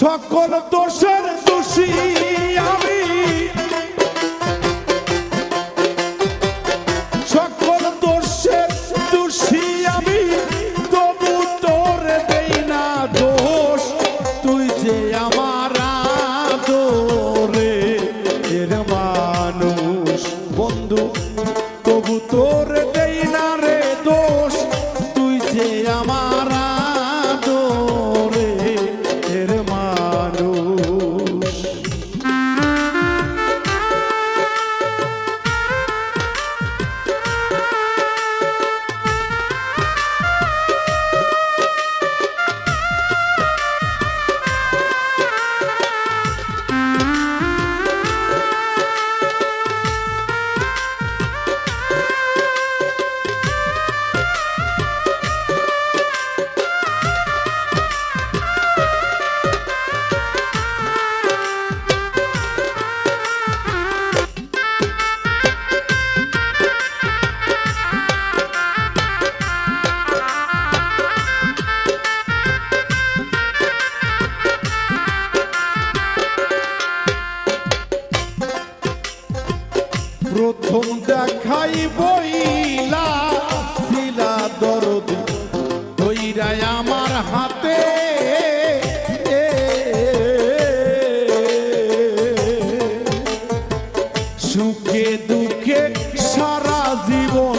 সকল দোষের দোষী আমি। সকল দোষের দোষী আমি। তবু তোর দেই না দোষ। তুই যে আমার প্রথম দেখাই বইলা শিলা দরদ দইরাই আমার হাতে। সুখে দুঃখে সারা জীবন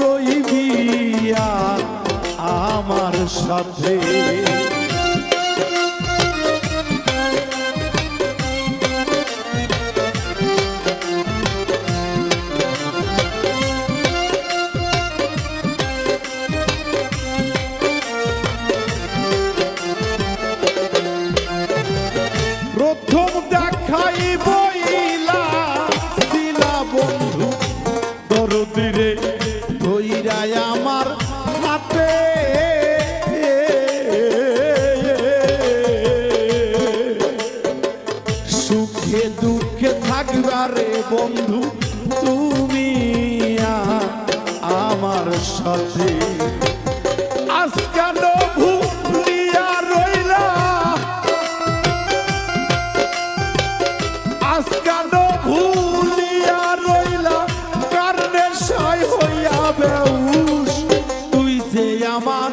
রইবিয়া আমার সাথে। ধইরাই আমার মাতে সুখে দুঃখে থাকবারে বন্ধু তুমি আমার সাথে। আজকাল ভুলিয়া যে আমার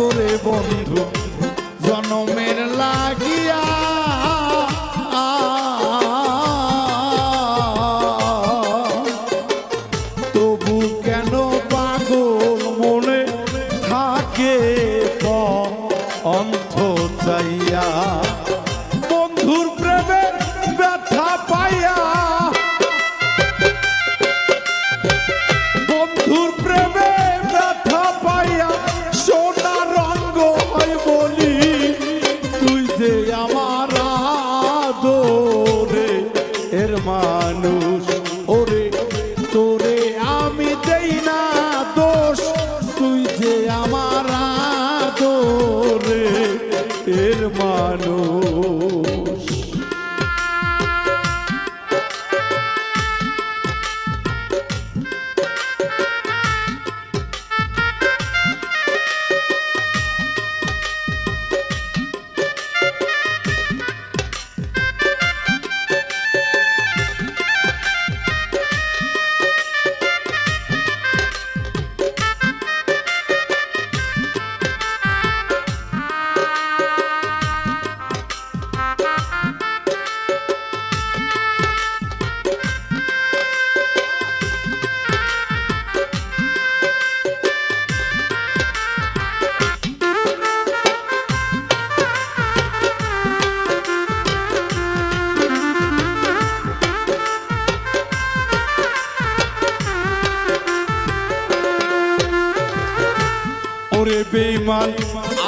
যাব রে বন্ধু জনমের লাগিয়া আমার তোরে এর মানুষ।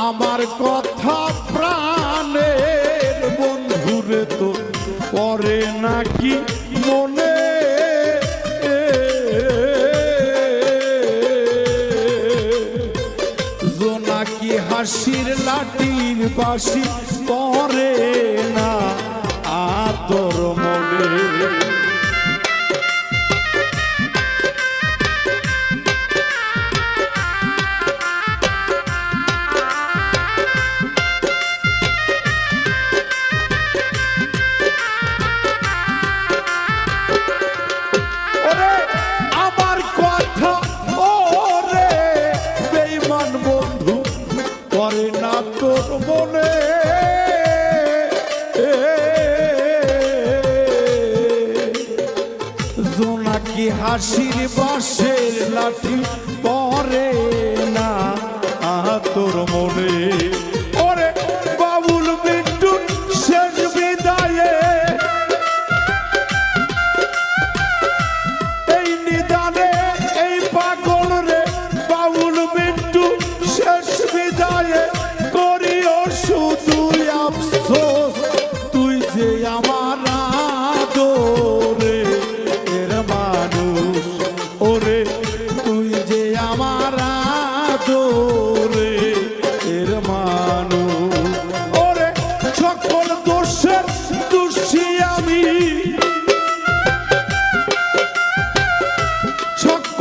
আমার কথা প্রাণের বন্ধুরে তো পরে নাকি মনে? জোনাকি হাসির লাটির বাসি পরে কি হাসির বাসের লাঠি পরে না তোর মনে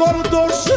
coro dos